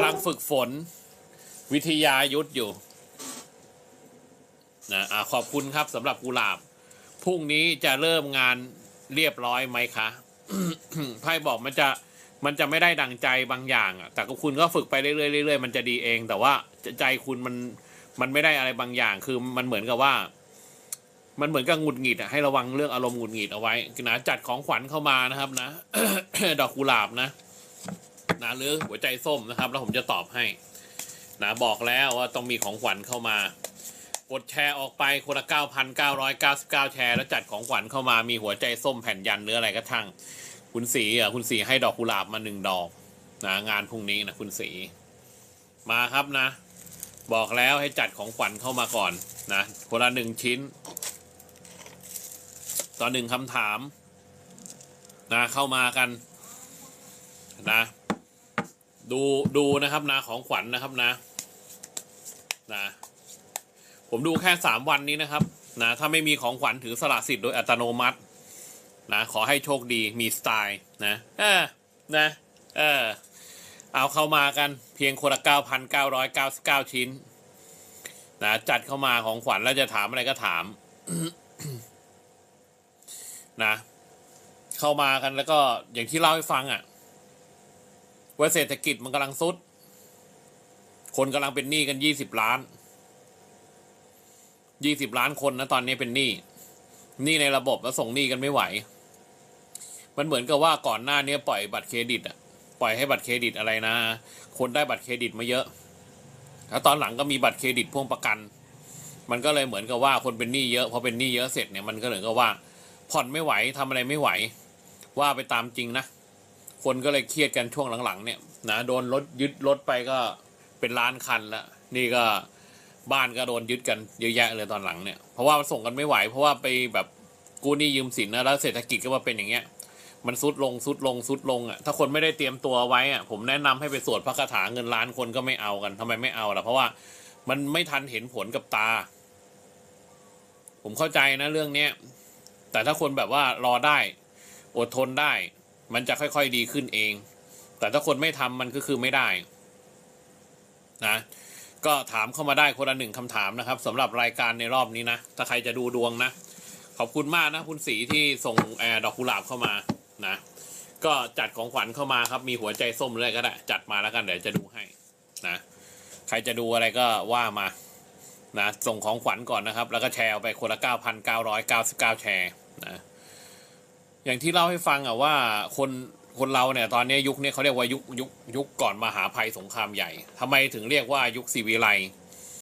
ำลังฝึกฝน วิทยายุทธอยู่นะอ่าขอบคุณครับสำหรับกุหลาบ พรุ่งนี้จะเริ่มงานเรียบร้อยไหมคะไพ่บอกมันจะมันจะไม่ได้ดังใจบางอย่างอะแต่ก็คุณก็ฝึกไปเรื่อยๆเรื่อยๆมันจะดีเอง แต่ว่าใจคุณมันมันไม่ได้อะไรบางอย่าง คือมันเหมือนกับว่า มันเหมือนกับหงุดหงิดอะให้ระวังเรื่องอารมณ์หงุดหงิดเอาไว้นะจัดของขวัญเข้ามานะครับ นะ ดอกกุหลาบนะ นะหรือหัวใจส้มนะครับ แล้วผมจะตอบให้นะบอกแล้วว่าต้องมีของขวัญเข้ามากดแชร์ออกไปคนละ 9,999 แชร์ แล้วจัดของขวัญเข้ามามีหัวใจส้มแผ่นยันเนื้ออะไรก็ช่างคุณสีอะคุณสีให้ดอกกุหลาบมาหนึ่งดอกนะงานพรุ่งนี้นะคุณสีมาครับนะ บอกแล้วให้จัดของขวัญเข้ามาก่อนนะคนละหนึ่งชิ้น ต่อหนึ่งคำถามนะเข้ามากันนะ ดูดูนะครับนะของขวัญนะครับนะนะผมดูแค่สามวันนี้นะครับนะถ้าไม่มีของขวัญถือสละสิทธิ์โดยอัตโนมัติ นะ ขอให้โชคดีมีสไตล์นะเออนะเออเอาเข้ามากันเพียงคนละเก้าพันเก้าร้อยเก้าสิบเก้าชิ้น นะจัดเข้ามาของขวัญแล้วจะถามอะไรก็ถาม นะ เข้ามากันแล้วก็อย่างที่เล่าให้ฟังอะ่ะ ว่าเศรษฐกิจมันกำลังซุด คนกำลังเป็นหนี้กันยี่สิบล้านยี่สิบล้านคนนะตอนนี้เป็นหนี้หนี้ในระบบแล้วส่งหนี้กันไม่ไหว มันเหมือนกับว่าก่อนหน้านี้ปล่อยบัตรเครดิตอะปล่อยให้บัตรเครดิตอะไรนะ คนได้บัตรเครดิตมาเยอะ แล้วตอนหลังก็มีบัตรเครดิตพ่วงประกัน มันก็เลยเหมือนกับว่าคนเป็นหนี้เยอะพอเป็นหนี้เยอะเสร็จเนี่ยมันก็เหมือนกับว่า ผ่อนไม่ไหวทำอะไรไม่ไหว ว่าไปตามจริงนะ คนก็เลยเครียดกันช่วงหลังๆ เนี่ยนะโดนรถยึดรถไปก็เป็นล้านคันแล้วนี่ก็บ้านก็โดนยึดกันเยอะแยะเลยตอนหลังเนี่ยเพราะว่ามันส่งกันไม่ไหว เพราะว่าไปแบบกู้หนี้ยืมสินนะแล้วเศรษฐกิจก็มาเป็นอย่างเงี้ย มันซุดลงซุดลงซุดลงอะถ้าคนไม่ได้เตรียมตัวไว้อะผมแนะนำให้ไปสวดพระคาถาเงินล้านคนก็ไม่เอากันทำไมไม่เอาล่ะเพราะว่ามันไม่ทันเห็นผลกับตา ผมเข้าใจนะเรื่องเนี้ยแต่ถ้าคนแบบว่ารอได้ อดทนได้ มันจะค่อยๆดีขึ้นเอง แต่ถ้าคนไม่ทำมันก็คือไม่ได้นะก็ถามเข้ามาได้คนละหนึ่งคำถามนะครับสำหรับรายการในรอบนี้นะ ถ้าใครจะดูดวงนะ ขอบคุณมากนะ คุณสีที่ส่งแอร์ดอกกุหลาบเข้ามานะ ก็จัดของขวัญเข้ามาครับ มีหัวใจส้มเลยก็ได้ จัดมาแล้วกันเดี๋ยวจะดูให้นะ ใครจะดูอะไรก็ว่ามานะ ส่งของขวัญก่อนนะครับ แล้วก็แชร์ไปคนละ 9,999 แชร์นะ อย่างที่เล่าให้ฟังอะว่าคนคนเราเนี่ยตอนนี้ยุคนี้เขาเรียกว่ายุคยุคยุคก่อนมหาภัยสงครามใหญ่ทำไมถึงเรียกว่ายุคศิวิไล